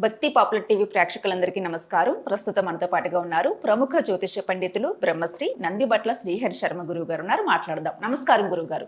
భక్తి popular TV ప్రేక్షకులందరికీ నమస్కారం. ప్రస్తుతం మనతో పాటుగా ఉన్నారు ప్రముఖ జ్యోతిష పండితులు బ్రహ్మశ్రీ నందిబట్ల శ్రీహరి శర్మ గురువు గారు ఉన్నారు. మాట్లాడదాం. నమస్కారం గురువు గారు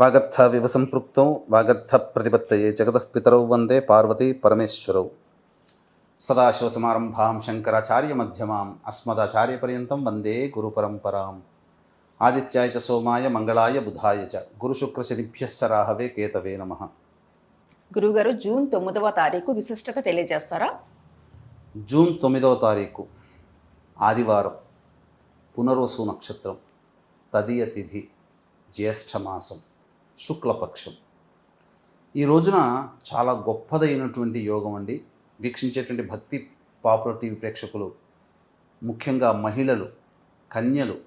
వాగర్థ వివ సంపృక్తం వాగర్థ ప్రతిపత్తయే జగతః పితరౌ వందే పార్వతీ పరమేశ్వరౌ. సదాశివసమారంభాం శంకరాచార్య మధ్యమాం అస్మదాచార్యపర్యంతం వందే గురుపరంపరాం. ఆదిత్యాయ చ సోమాయ మంగళాయ బుధాయ చ గురుశుక్రశనిభ్యశ్చ రాహవే కేతవే నమ. గురువు గారు జూన్ తొమ్మిదవ తారీఖు విశిష్టత తెలియజేస్తారా? జూన్ తొమ్మిదవ తారీఖు ఆదివారం పునరోసు నక్షత్రం తదియ తిథి జ్యేష్ఠమాసం శుక్లపక్షం. ఈ రోజున చాలా గొప్పదైనటువంటి యోగం అండి. వీక్షించేటువంటి భక్తి పాపులర్ టీవీ ప్రేక్షకులు ముఖ్యంగా మహిళలు కన్యలు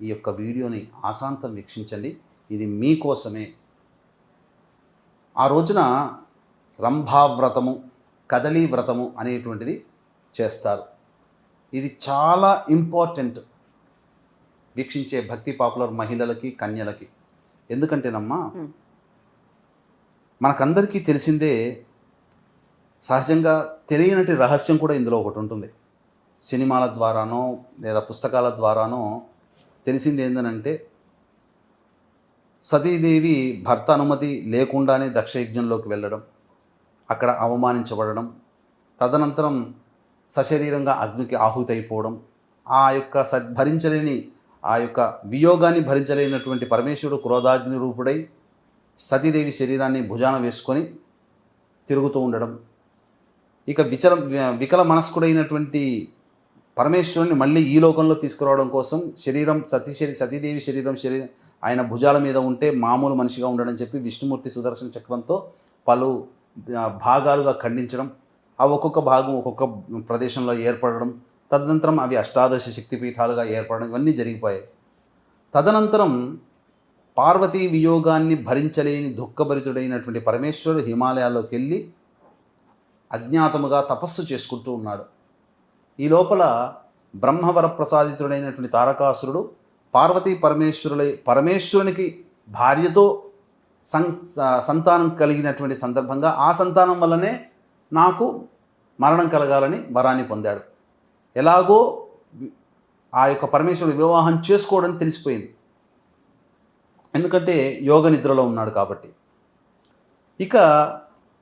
ఈ యొక్క వీడియోని ఆశాంతం వీక్షించండి. ఇది మీకోసమే ఆ రోజున రంభావ్రతము కదలీ వ్రతము అనేటువంటిది చేస్తారు. ఇది చాలా ఇంపార్టెంట్ వీక్షించే భక్తి పాపులర్ మహిళలకి కన్యలకి. ఎందుకంటేనమ్మా. మనకందరికీ తెలిసిందే సహజంగా తెలియనటి రహస్యం కూడా ఇందులో ఒకటి ఉంటుంది. సినిమాల ద్వారానో లేదా పుస్తకాల ద్వారానో తెలిసింది ఏంటనంటే సతీదేవి భర్త అనుమతి లేకుండానే దక్షయజ్ఞంలోకి వెళ్ళడం అక్కడ అవమానించబడడం తదనంతరం సశరీరంగా అగ్నికి ఆహుతైపోవడం ఆ యొక్క స భరించలేని ఆ యొక్క వియోగాన్ని భరించలేనటువంటి పరమేశ్వరుడు క్రోధాగ్ని రూపుడై సతీదేవి శరీరాన్ని భుజాన వేసుకొని తిరుగుతూ ఉండడం. ఇక విచల వికల మనస్కుడైనటువంటి పరమేశ్వరుని మళ్ళీ ఈ లోకంలో తీసుకురావడం కోసం శరీరం సతీ శరీ సతీదేవి శరీరం శరీరం ఆయన భుజాల మీద ఉంటే మామూలు మనిషిగా ఉండడం చెప్పి విష్ణుమూర్తి సుదర్శన చక్రంతో పలు భాగాలుగా ఖండించడం ఆ ఒక్కొక్క భాగం ఒక్కొక్క ప్రదేశంలో ఏర్పడడం తదనంతరం అవి అష్టాదశ శక్తిపీఠాలుగా ఏర్పడడం ఇవన్నీ జరిగిపోయాయి. తదనంతరం పార్వతీ వియోగాన్ని భరించలేని దుఃఖభరితుడైనటువంటి పరమేశ్వరుడు హిమాలయాల్లోకి వెళ్ళి అజ్ఞాతముగా తపస్సు చేసుకుంటూ ఉన్నాడు. ఈ లోపల బ్రహ్మవర ప్రసాదితుడైనటువంటి తారకాసురుడు పార్వతీ పరమేశ్వరులై పరమేశ్వరునికి భార్యతో సం సంతానం కలిగినటువంటి సందర్భంగా ఆ సంతానం వల్లనే నాకు మరణం కలగాలని వరాన్ని పొందాడు. ఎలాగో ఆ యొక్క పరమేశ్వరుడు వివాహం చేసుకోవడం తెలిసిపోయింది. ఎందుకంటే యోగ నిద్రలో ఉన్నాడు కాబట్టి. ఇక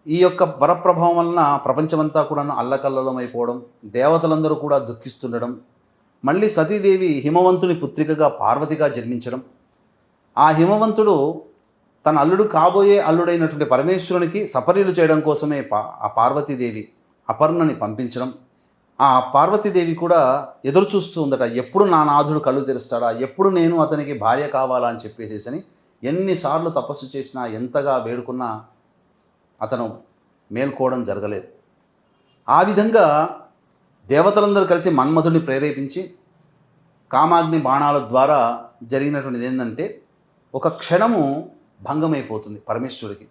ఈ యొక్క వరప్రభావం వలన ప్రపంచమంతా కూడా అల్లకల్లలమైపోవడం అయిపోవడం దేవతలందరూ కూడా దుఃఖిస్తుండడం మళ్ళీ సతీదేవి హిమవంతుని పుత్రికగా పార్వతిగా జన్మించడం. ఆ హిమవంతుడు తన అల్లుడు కాబోయే అల్లుడైనటువంటి పరమేశ్వరునికి సపర్యలు చేయడం కోసమే పా ఆ పార్వతీదేవి అపర్ణని పంపించడం. ఆ పార్వతీదేవి కూడా ఎదురు చూస్తూ ఉందట ఎప్పుడు నా నాథుడు కళ్ళు తెరుస్తాడా? ఎప్పుడు నేను అతనికి భార్య కావాలా? అని చెప్పేసేసని ఎన్నిసార్లు తపస్సు చేసినా ఎంతగా వేడుకున్నా అతను మేల్కోవడం జరగలేదు. ఆ విధంగా దేవతలందరూ కలిసి మన్మధుడిని ప్రేరేపించి కామాగ్ని బాణాల ద్వారా జరిగినటువంటిది ఏంటంటే ఒక క్షణము భంగమైపోతుంది పరమేశ్వరుడికి.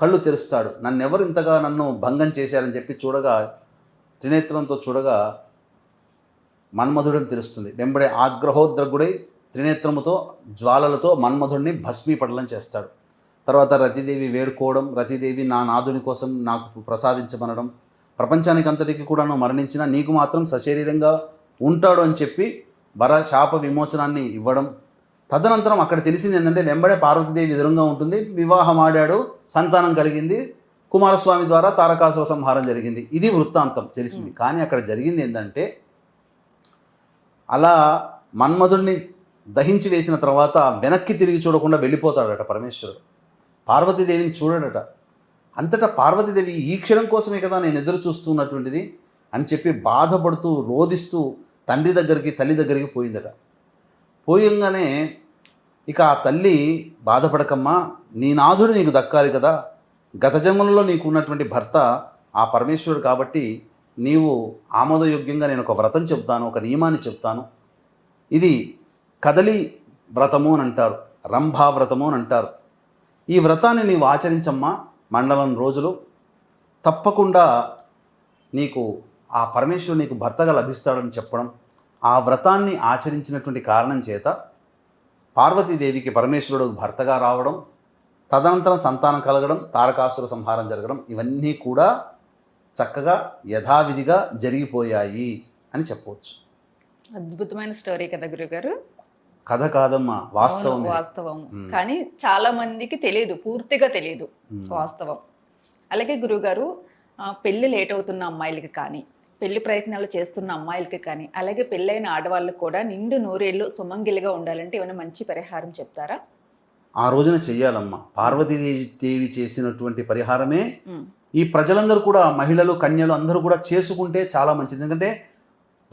కళ్ళు తెరుస్తాడు. నన్నెవరు ఇంతగా నన్ను భంగం చేశారని చెప్పి చూడగా త్రినేత్రంతో చూడగా మన్మధుడిని తెలుస్తుంది. వెంబడే ఆగ్రహోద్రగుడై త్రినేత్రముతో జ్వాలలతో మన్మధుడిని భస్మీపటలం చేస్తాడు. తర్వాత రతిదేవి వేడుకోవడం రతిదేవి నా నాదుని కోసం నాకు ప్రసాదించమనడం ప్రపంచానికి అంతటికి కూడాను మరణించిన నీకు మాత్రం సశరీరంగా ఉంటాడు అని చెప్పి వర శాప విమోచనాన్ని ఇవ్వడం. తదనంతరం అక్కడ తెలిసింది ఏంటంటే వెంబడే పార్వతీదేవి ఎదురుగా ఉంటుంది వివాహం ఆడాడు సంతానం కలిగింది కుమారస్వామి ద్వారా తారకాసుర సంహారం జరిగింది. ఇది వృత్తాంతం తెలిసింది. కానీ అక్కడ జరిగింది ఏంటంటే అలా మన్మధుడిని దహించి వేసిన తర్వాత వెనక్కి తిరిగి చూడకుండా వెళ్ళిపోతాడట పరమేశ్వరుడు. పార్వతీదేవిని చూడడట. అంతటా పార్వతీదేవి ఈ క్షణం కోసమే కదా నేను ఎదురు చూస్తున్నటువంటిది అని చెప్పి బాధపడుతూ రోధిస్తూ తండ్రి దగ్గరికి తల్లి దగ్గరికి పోయిందట. పోయంగానే ఇక ఆ తల్లి బాధపడకమ్మా నీ నాథుడు నీకు దక్కాలి కదా. గత జన్మలలో నీకు ఉన్నటువంటి భర్త ఆ పరమేశ్వరుడు కాబట్టి నీవు ఆమోదయోగ్యంగా నేను ఒక వ్రతం చెప్తాను ఒక నియమాన్ని చెప్తాను. ఇది కదలి వ్రతము అని అంటారు రంభా వ్రతము అని అంటారు. ఈ వ్రతాన్ని నీవు ఆచరించమ్మా మండలం రోజులు. తప్పకుండా నీకు ఆ పరమేశ్వరుడు నీకు భర్తగా లభిస్తాడని చెప్పడం ఆ వ్రతాన్ని ఆచరించినటువంటి కారణం చేత పార్వతీదేవికి పరమేశ్వరుడు భర్తగా రావడం తదనంతరం సంతానం కలగడం తారకాసుర సంహారం జరగడం ఇవన్నీ కూడా చక్కగా యథావిధిగా జరిగిపోయాయి అని చెప్పవచ్చు. అద్భుతమైన స్టోరీ కదా గురుగారు. కథ కాదమ్మా వాస్తవం. వాస్తవం. కానీ చాలా మందికి తెలియదు పూర్తిగా తెలియదు. వాస్తవం అలాగే గురుగారు ఆ, పెళ్ళి లేట్ అవుతున్న అమ్మాయిలకి కానీ పెళ్ళి ప్రయత్నాలు చేస్తున్న అమ్మాయిలకి కానీ అలాగే పెళ్ళైన ఆడవాళ్ళకి కూడా నిండు నూరేళ్ళు సుమంగిలిగా ఉండాలంటే ఏమైనా మంచి పరిహారం చెప్తారా ఆ రోజున చెయ్యాలమ్మా పార్వతీదేవి చేసినటువంటి పరిహారమే. ఈ ప్రజలందరూ కూడా మహిళలు కన్యలు అందరూ కూడా చేసుకుంటే చాలా మంచిది ఎందుకంటే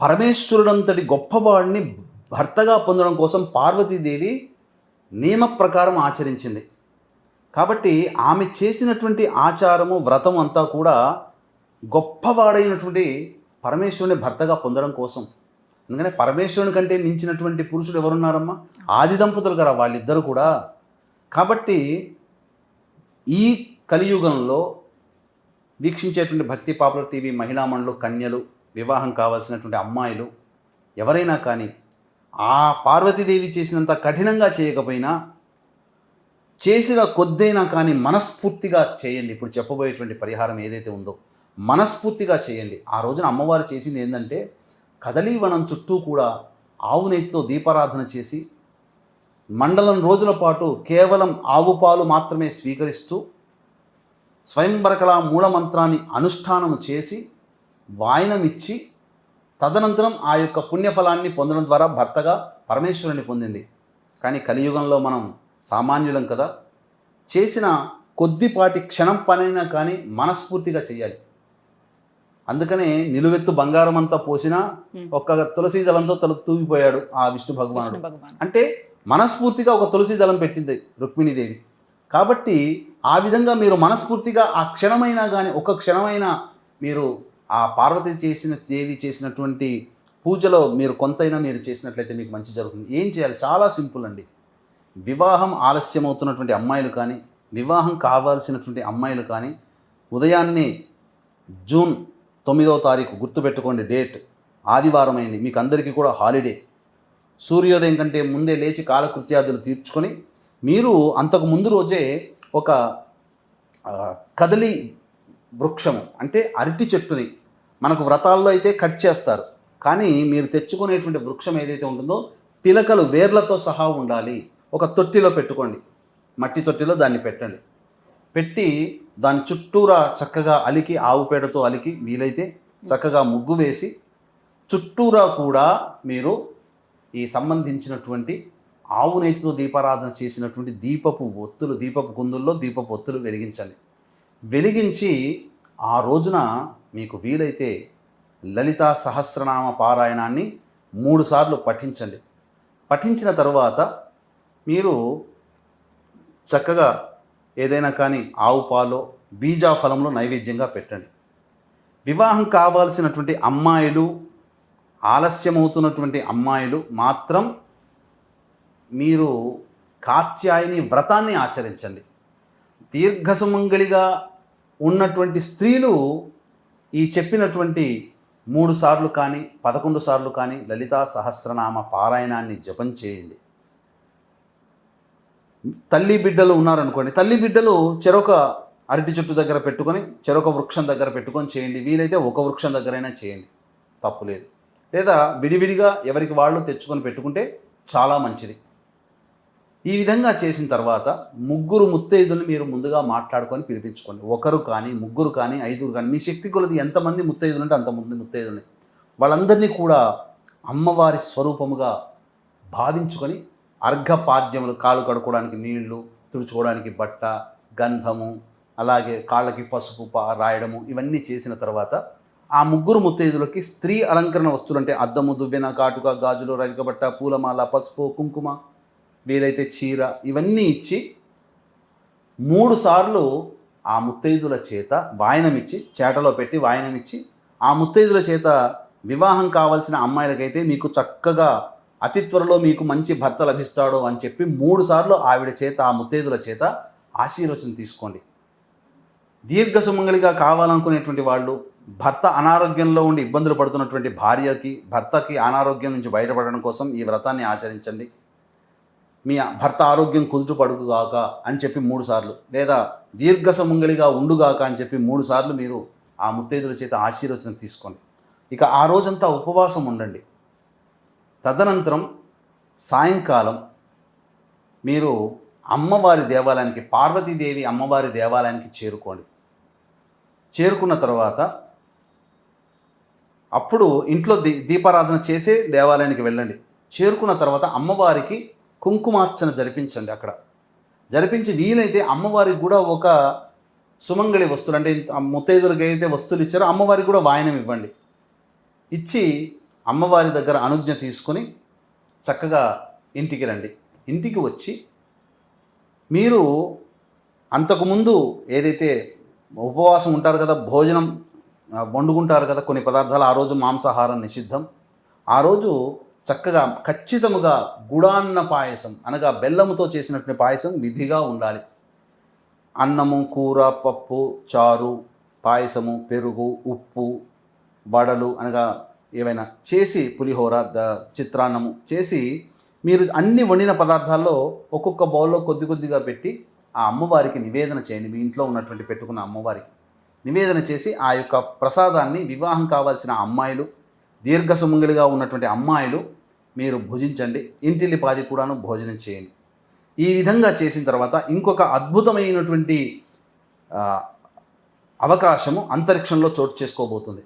పరమేశ్వరుడంతటి గొప్పవాడిని భర్తగా పొందడం కోసం పార్వతీదేవి నియమ ప్రకారం ఆచరించింది. కాబట్టి ఆమె చేసినటువంటి ఆచారము వ్రతం అంతా కూడా గొప్పవాడైనటువంటి పరమేశ్వరుని భర్తగా పొందడం కోసం. ఎందుకంటే పరమేశ్వరుని కంటే మించినటువంటి పురుషుడు ఎవరున్నారమ్మా? ఆది దంపతులు కదా వాళ్ళిద్దరు కూడా. కాబట్టి ఈ కలియుగంలో వీక్షించేటువంటి భక్తి పాపులర్ టీవీ మహిళామండలు కన్యలు వివాహం కావాల్సినటువంటి అమ్మాయిలు ఎవరైనా కానీ ఆ పార్వతీదేవి చేసినంత కఠినంగా చేయకపోయినా చేసిన కొద్దైనా కానీ మనస్ఫూర్తిగా చేయండి. ఇప్పుడు చెప్పబోయేటువంటి పరిహారం ఏదైతే ఉందో మనస్ఫూర్తిగా చేయండి. ఆ రోజున అమ్మవారు చేసింది ఏంటంటే కదలీవనం చుట్టూ కూడా ఆవు నెయ్యితో దీపారాధన చేసి మండలం రోజుల పాటు కేవలం ఆవు పాలు మాత్రమే స్వీకరిస్తూ స్వయంవరకళ మూలమంత్రాన్ని అనుష్ఠానం చేసి వాయనమిచ్చి తదనంతరం ఆ యొక్క పుణ్యఫలాన్ని పొందడం ద్వారా భర్తగా పరమేశ్వరుని పొందింది. కానీ కలియుగంలో మనం సామాన్యులం కదా. చేసిన కొద్దిపాటి క్షణం పనైనా కానీ మనస్ఫూర్తిగా చేయాలి అందుకనే నిలువెత్తు బంగారం అంతా పోసినా ఒక్క తులసి దళంతో తల తూగిపోయాడు ఆ విష్ణు భగవానుడు. అంటే మనస్ఫూర్తిగా ఒక తులసి దళం పెట్టింది రుక్మిణీదేవి. కాబట్టి ఆ విధంగా మీరు మనస్ఫూర్తిగా ఆ క్షణమైనా కానీ ఒక క్షణమైనా మీరు ఆ పార్వతి చేసిన దేవి చేసినటువంటి పూజలో మీరు కొంతైనా మీరు చేసినట్లయితే మీకు మంచి జరుగుతుంది. ఏం చేయాలి? చాలా సింపుల్ అండి. వివాహం ఆలస్యం అవుతున్నటువంటి అమ్మాయిలు కానీ వివాహం కావాల్సినటువంటి అమ్మాయిలు కానీ ఉదయాన్నే జూన్ తొమ్మిదవ తారీఖు గుర్తుపెట్టుకోండి డేట్. ఆదివారం అయింది. మీకు అందరికీ కూడా హాలిడే. సూర్యోదయం కంటే ముందే లేచి కాలకృత్యాదులు తీర్చుకొని మీరు అంతకు ముందు రోజే ఒక కదలి వృక్షము అంటే అరటి చెట్టుని మనకు వ్రతాల్లో అయితే కట్ చేస్తారు. కానీ మీరు తెచ్చుకునేటువంటి వృక్షం ఏదైతే ఉంటుందో పిలకలు వేర్లతో సహా ఉండాలి. ఒక తొట్టిలో పెట్టుకోండి. మట్టి తొట్టిలో దాన్ని పెట్టండి. పెట్టి దాని చుట్టూరా చక్కగా అలికి ఆవు పేడతో అలికి వీలైతే చక్కగా ముగ్గు వేసి చుట్టూరా కూడా మీరు ఈ సంబంధించినటువంటి ఆవు నేతితో దీపారాధన చేసినటువంటి దీపపు ఒత్తులు దీపపు గుందుల్లో దీపపు ఒత్తులు వెలిగించాలి వెలిగించి ఆ రోజున మీకు వీలైతే లలితా సహస్రనామ పారాయణాన్ని మూడుసార్లు పఠించండి. పఠించిన తరువాత మీరు చక్కగా ఏదైనా కానీ ఆవు పాలో బీజా ఫలంలో నైవేద్యంగా పెట్టండి. వివాహం కావాల్సినటువంటి అమ్మాయిలు ఆలస్యమవుతున్నటువంటి అమ్మాయిలు మాత్రం మీరు కాత్యాయని వ్రతాన్ని ఆచరించండి. దీర్ఘసుమంగళిగా ఉన్నటువంటి స్త్రీలు ఈ చెప్పినటువంటి మూడు సార్లు కానీ పదకొండు సార్లు కానీ లలితా సహస్రనామ పారాయణాన్ని జపం చేయండి. తల్లి బిడ్డలు ఉన్నారనుకోండి తల్లి బిడ్డలు చెరొక అరటి చెట్టు దగ్గర పెట్టుకొని చెరొక వృక్షం దగ్గర పెట్టుకొని చేయండి. వీలైతే ఒక వృక్షం దగ్గరైనా చేయండి. తప్పులేదు లేదా విడివిడిగా ఎవరికి వాళ్ళు తెచ్చుకొని పెట్టుకుంటే చాలా మంచిది. ఈ విధంగా చేసిన తర్వాత ముగ్గురు ముత్తైదులు మీరు ముందుగా మాట్లాడుకొని పిలిపించుకోండి. ఒకరు కానీ ముగ్గురు కానీ ఐదుగురు కానీ మీ శక్తి కొలది ఎంతమంది ముత్తైదులు అంటే అంతమంది ముత్తైదులు. వాళ్ళందరినీ కూడా అమ్మవారి స్వరూపముగా భావించుకొని అర్ఘపాద్యములు కాళ్ళు కడుక్కోవడానికి నీళ్ళు తుడుచుకోవడానికి బట్ట గంధము అలాగే కాళ్ళకి పసుపు రాయడము ఇవన్నీ చేసిన తర్వాత ఆ ముగ్గురు ముత్తైదులకి స్త్రీ అలంకరణ వస్తువులు అంటే అద్దము దువ్వెన కాటుక గాజులు రవికబట్ట పూలమాల పసుపు కుంకుమ వీలైతే చీర ఇవన్నీ ఇచ్చి మూడు సార్లు ఆ ముత్తైదుల చేత వాయనమిచ్చి చేటలో పెట్టి వాయనమిచ్చి ఆ ముత్తైదుల చేత వివాహం కావలసిన అమ్మాయిలకైతే మీకు చక్కగా అతి త్వరలో మీకు మంచి భర్త లభిస్తాడు అని చెప్పి మూడు సార్లు ఆవిడ చేత ఆ ముత్తైదుల చేత ఆశీర్వచనం తీసుకోండి. దీర్ఘ సుమంగళిగా కావాలనుకునేటువంటి వాళ్ళు భర్త అనారోగ్యంలో ఉండి ఇబ్బందులు పడుతున్నటువంటి భార్యకి భర్తకి అనారోగ్యం నుంచి బయటపడడం కోసం ఈ వ్రతాన్ని ఆచరించండి. మీ భర్త ఆరోగ్యం కుదుటపడుగాక అని చెప్పి మూడుసార్లు లేదా దీర్ఘ సుమంగళిగా ఉండుగాక అని చెప్పి మూడుసార్లు మీరు ఆ ముత్తైదుల చేత ఆశీర్వచనం తీసుకోండి. ఇక ఆ రోజంతా ఉపవాసం ఉండండి. తదనంతరం సాయంకాలం మీరు అమ్మవారి దేవాలయానికి పార్వతీదేవి అమ్మవారి దేవాలయానికి చేరుకోండి. చేరుకున్న తర్వాత అప్పుడు ఇంట్లో దీ దీపారాధన చేసే దేవాలయానికి వెళ్ళండి. చేరుకున్న తర్వాత అమ్మవారికి కుంకుమార్చన జరిపించండి అక్కడ. జరిపించి వీలైతే అమ్మవారికి కూడా ఒక సుమంగళి వస్తువులు అంటే ముత్తైదులకి అయితే వస్తువులు ఇచ్చారో అమ్మవారికి కూడా వాయనం ఇవ్వండి. ఇచ్చి అమ్మవారి దగ్గర అనుజ్ఞ తీసుకొని చక్కగా ఇంటికి రండి. ఇంటికి వచ్చి మీరు అంతకుముందు ఏదైతే ఉపవాసం ఉంటారు కదా భోజనం వండుకుంటారు కదా కొన్ని పదార్థాలు ఆ రోజు మాంసాహారం నిషిద్ధం. ఆ రోజు చక్కగా ఖచ్చితముగా గుడాన్న పాయసం అనగా బెల్లముతో చేసినటువంటి పాయసం విధిగా ఉండాలి. అన్నము కూర పప్పు చారు పాయసము పెరుగు ఉప్పు వడలు అనగా ఏవైనా చేసి పులిహోర ద చిత్రాన్నము చేసి మీరు అన్ని వండిన పదార్థాల్లో ఒక్కొక్క బౌల్లో కొద్ది కొద్దిగా పెట్టి ఆ అమ్మవారికి నివేదన చేయండి. మీ ఇంట్లో ఉన్నటువంటి పెట్టుకున్న అమ్మవారికి నివేదన చేసి ఆ యొక్క ప్రసాదాన్ని వివాహం కావాల్సిన అమ్మాయిలు దీర్ఘ ఉన్నటువంటి అమ్మాయిలు మీరు భుజించండి. ఇంటిల్లిపాది కూడాను భోజనం చేయండి. ఈ విధంగా చేసిన తర్వాత ఇంకొక అద్భుతమైనటువంటి అవకాశము అంతరిక్షంలో చోటు చేసుకోబోతుంది.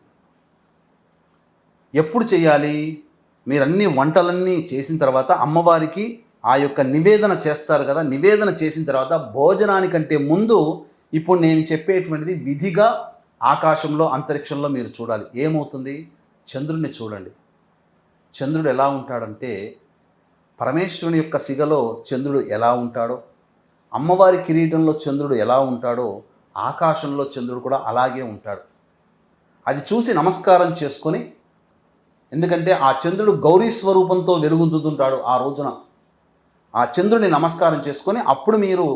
ఎప్పుడు చేయాలి? మీరు అన్ని వంటలన్నీ చేసిన తర్వాత అమ్మవారికి ఆ యొక్క నివేదన చేస్తారు కదా. నివేదన చేసిన తర్వాత భోజనానికంటే ముందు ఇప్పుడు నేను చెప్పేటువంటిది విధిగా ఆకాశంలో అంతరిక్షంలో మీరు చూడాలి. ఏమవుతుంది? చంద్రుడిని చూడండి. చంద్రుడు ఎలా ఉంటాడంటే పరమేశ్వరుని యొక్క సిగలో చంద్రుడు ఎలా ఉంటాడో అమ్మవారి కిరీటంలో చంద్రుడు ఎలా ఉంటాడో ఆకాశంలో చంద్రుడు కూడా అలాగే ఉంటాడు. అది చూసి నమస్కారం చేసుకొని ఎందుకంటే ఆ చంద్రుడు గౌరీ స్వరూపంతో వెలుగుందుతుంటాడు ఆ రోజున. ఆ చంద్రుడిని నమస్కారం చేసుకొని అప్పుడు మీరు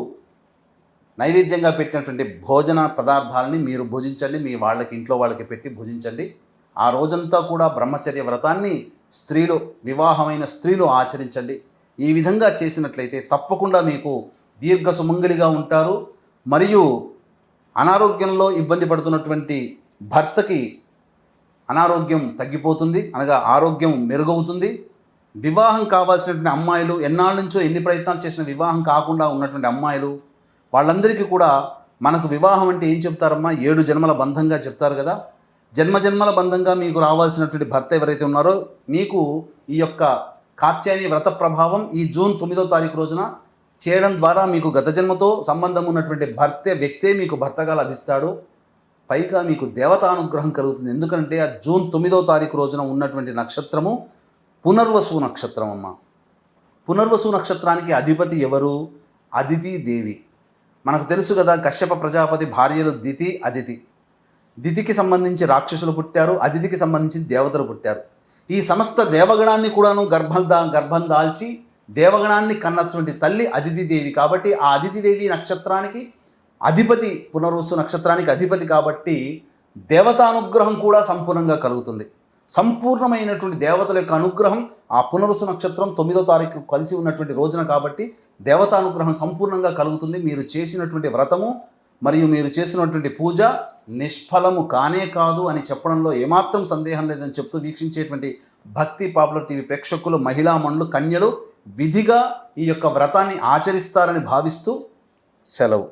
నైవేద్యంగా పెట్టినటువంటి భోజన పదార్థాలని మీరు భుజించండి మీ వాళ్ళకి ఇంట్లో వాళ్ళకి పెట్టి భుజించండి. ఆ రోజంతా కూడా బ్రహ్మచర్య వ్రతాన్ని స్త్రీలు వివాహమైన స్త్రీలు ఆచరించండి. ఈ విధంగా చేసినట్లయితే తప్పకుండా మీకు దీర్ఘ సుమంగళిగా ఉంటారు. మరియు అనారోగ్యంలో ఇబ్బంది పడుతున్నటువంటి భర్తకి అనారోగ్యం తగ్గిపోతుంది. అనగా ఆరోగ్యం మెరుగవుతుంది. వివాహం కావాల్సినటువంటి అమ్మాయిలు ఎన్నాళ్ళ నుంచో ఎన్ని ప్రయత్నాలు చేసిన వివాహం కాకుండా ఉన్నటువంటి అమ్మాయిలు వాళ్ళందరికీ కూడా మనకు వివాహం అంటే ఏం చెప్తారమ్మా? ఏడు జన్మల బంధంగా చెప్తారు కదా. జన్మ జన్మల బంధంగా మీకు రావాల్సినటువంటి భర్త ఎవరైతే ఉన్నారో మీకు ఈ యొక్క కాత్యాయని వ్రత ప్రభావం ఈ జూన్ తొమ్మిదో తారీఖు రోజున చేయడం ద్వారా మీకు గత జన్మతో సంబంధం ఉన్నటువంటి భర్తే వ్యక్తే మీకు భర్తగా లభిస్తాడు. పైగా మీకు దేవతానుగ్రహం కలుగుతుంది. ఎందుకంటే ఆ జూన్ తొమ్మిదో తారీఖు రోజున ఉన్నటువంటి నక్షత్రము పునర్వసు నక్షత్రం అమ్మ. పునర్వసు నక్షత్రానికి అధిపతి ఎవరు? అదితి దేవి. మనకు తెలుసు కదా కశ్యప ప్రజాపతి భార్యలు దితి అదితి. దితికి సంబంధించి రాక్షసులు పుట్టారు అతిథికి సంబంధించి దేవతలు పుట్టారు. ఈ సమస్త దేవగణాన్ని కూడాను గర్భం దా గర్భం దాల్చి దేవగణాన్ని కన్నటువంటి తల్లి అతిథి దేవి కాబట్టి ఆ అతిథి దేవి నక్షత్రానికి అధిపతి పునరుసు నక్షత్రానికి అధిపతి కాబట్టి దేవతానుగ్రహం కూడా సంపూర్ణంగా కలుగుతుంది. సంపూర్ణమైనటువంటి దేవతల యొక్క అనుగ్రహం ఆ పునరుసు నక్షత్రం తొమ్మిదో తారీఖు కలిసి ఉన్నటువంటి రోజున కాబట్టి దేవతానుగ్రహం సంపూర్ణంగా కలుగుతుంది. మీరు చేసినటువంటి వ్రతము మరియు మీరు చేసినటువంటి పూజ నిష్ఫలము కానే కాదు అని చెప్పడంలో ఏమాత్రం సందేహం లేదని చెప్తూ వీక్షించేటువంటి భక్తి పాపులర్ టీవీ ప్రేక్షకులు మహిళా మండలు కన్యలు విధిగా ఈ యొక్క వ్రతాన్ని ఆచరిస్తారని భావిస్తూ సెలవు.